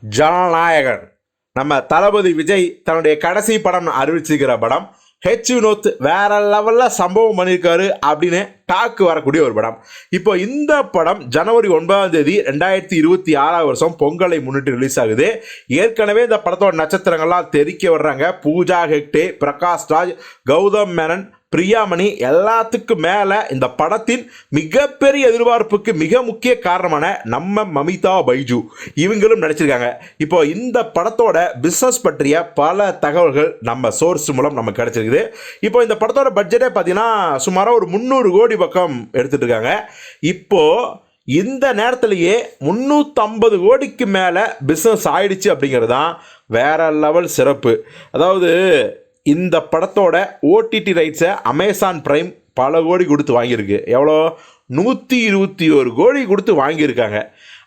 ஜனநாயகன். நம்ம தளபதி விஜய் தன்னுடைய கடைசி படம் அறிவிச்சிருக்கிற படம். ஹெச் வினோத் வேற லெவலில் சம்பவம் பண்ணியிருக்காரு அப்படின்னு டாக்கு வரக்கூடிய ஒரு படம். இப்போ இந்த படம் ஜனவரி ஒன்பதாம் தேதி ரெண்டாயிரத்தி இருபத்தி ஆறாம் வருஷம் பொங்கலை முன்னிட்டு ரிலீஸ் ஆகுது. ஏற்கனவே இந்த படத்தோட நட்சத்திரங்கள்லாம் தெரிக்க வர்றாங்க. பூஜா ஹெக்டே பிரகாஷ் ராஜ் கௌதம் மேனன் பிரியாமணி எல்லாத்துக்கும் மேலே இந்த படத்தின் மிகப்பெரிய எதிர்பார்ப்புக்கு மிக முக்கிய காரணமான நம்ம மமிதா பைஜு. இவங்களும் நடிச்சிருக்காங்க. இப்போ இந்த படத்தோட பிஸ்னஸ் பற்றிய பல தகவல்கள் நம்ம சோர்ஸ் மூலம் நமக்கு கிடைச்சிருக்குது. இப்போ இந்த படத்தோட பட்ஜெட்டே பார்த்தீங்கன்னா சுமாராக ஒரு முந்நூறு கோடி பக்கம் எடுத்துகிட்டு இருக்காங்க இப்போது இந்த நேரத்திலேயே முந்நூற்றம்பது கோடிக்கு மேலே பிஸ்னஸ் ஆயிடுச்சு அப்படிங்கிறது தான் வேற லெவல் சிறப்பு. அதாவது இந்த படத்தோட ஓடிடி ரைட்ஸை அமேசான் பிரைம் பல கோடி கொடுத்து வாங்கியிருக்கு. எவ்வளோ? நூற்றி இருபத்தி ஒரு கோடி கொடுத்து வாங்கியிருக்காங்க.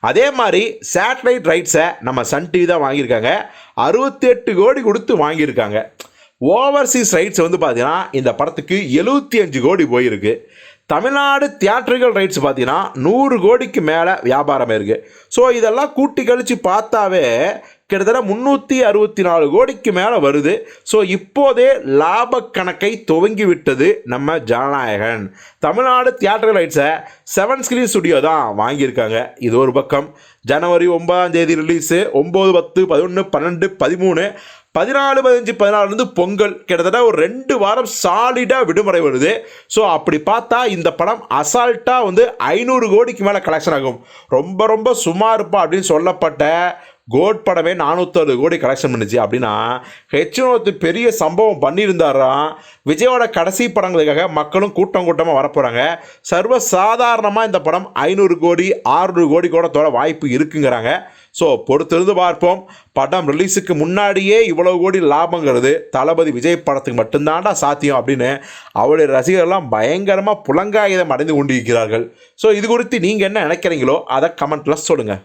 அதே மாதிரி சேட்டலைட் ரைட்ஸை நம்ம சன் டிவி தான் வாங்கியிருக்காங்க. அறுபத்தி எட்டு கோடி கொடுத்து வாங்கியிருக்காங்க. ஓவர்சீஸ் ரைட்ஸ் வந்து பார்த்திங்கன்னா இந்த படத்துக்கு எழுபத்தி அஞ்சு கோடி போயிருக்கு. தமிழ்நாடு தியேட்டர்கள் ரைட்ஸ் பார்த்தீங்கன்னா நூறு கோடிக்கு மேலே வியாபாரம் இருக்குது ஸோ இதெல்லாம் கூட்டி கழித்து பார்த்தாவே கிட்டத்தட்ட முந்நூற்றி அறுபத்தி நாலு கோடிக்கு மேலே வருது. ஸோ இப்போதே லாப கணக்கை துவங்கி விட்டது நம்ம ஜனநாயகன். தமிழ்நாடு தியேட்டர் ரைட்ஸை செவன் ஸ்கிரீன் ஸ்டுடியோ தான் வாங்கியிருக்காங்க. இது ஒரு பக்கம். ஜனவரி ஒன்பதாம் தேதி ரிலீஸு ஒம்பது பத்து பதினொன்று பன்னெண்டு பதிமூணு பதினாலு பதினஞ்சு பதினாலுலேருந்து பொங்கல். கிட்டத்தட்ட ஒரு ரெண்டு வாரம் சாலிடாக விடுமுறை வருது. ஸோ அப்படி பார்த்தா இந்த படம் அசால்ட்டாக வந்து ஐநூறு கோடிக்கு மேலே கலெக்ஷன் ஆகும். ரொம்ப ரொம்ப சுமாருப்பா அப்படின்னு சொல்லப்பட்ட கோட் படமே நானூற்றறுபது கோடி கலெக்ஷன் பண்ணுச்சு. அப்படின்னா ஹெச்னோத்து பெரிய சம்பவம் பண்ணியிருந்தாராம் விஜயோட கடைசி படங்களுக்காக மக்களும் கூட்டம் கூட்டமாக வரப்போகிறாங்க சர்வ சாதாரணமாக இந்த படம் ஐநூறு கோடி ஆறுநூறு கோடி கூட தோட வாய்ப்பு இருக்குங்கிறாங்க. ஸோ பொறுத்திருந்து பார்ப்போம். படம் ரிலீஸுக்கு முன்னாடியே இவ்வளோ கோடி லாபங்கிறது தளபதி விஜய் படத்துக்கு மட்டும்தான்டா சாத்தியம் அப்படின்னு அவருடைய ரசிகர்கள்லாம் பயங்கரமாக புலங்காயுதம் அடைந்து கொண்டிருக்கிறார்கள். ஸோ இது குறித்து நீங்கள் என்ன நினைக்கிறீங்களோ அதை கமெண்ட்டில் சொல்லுங்கள்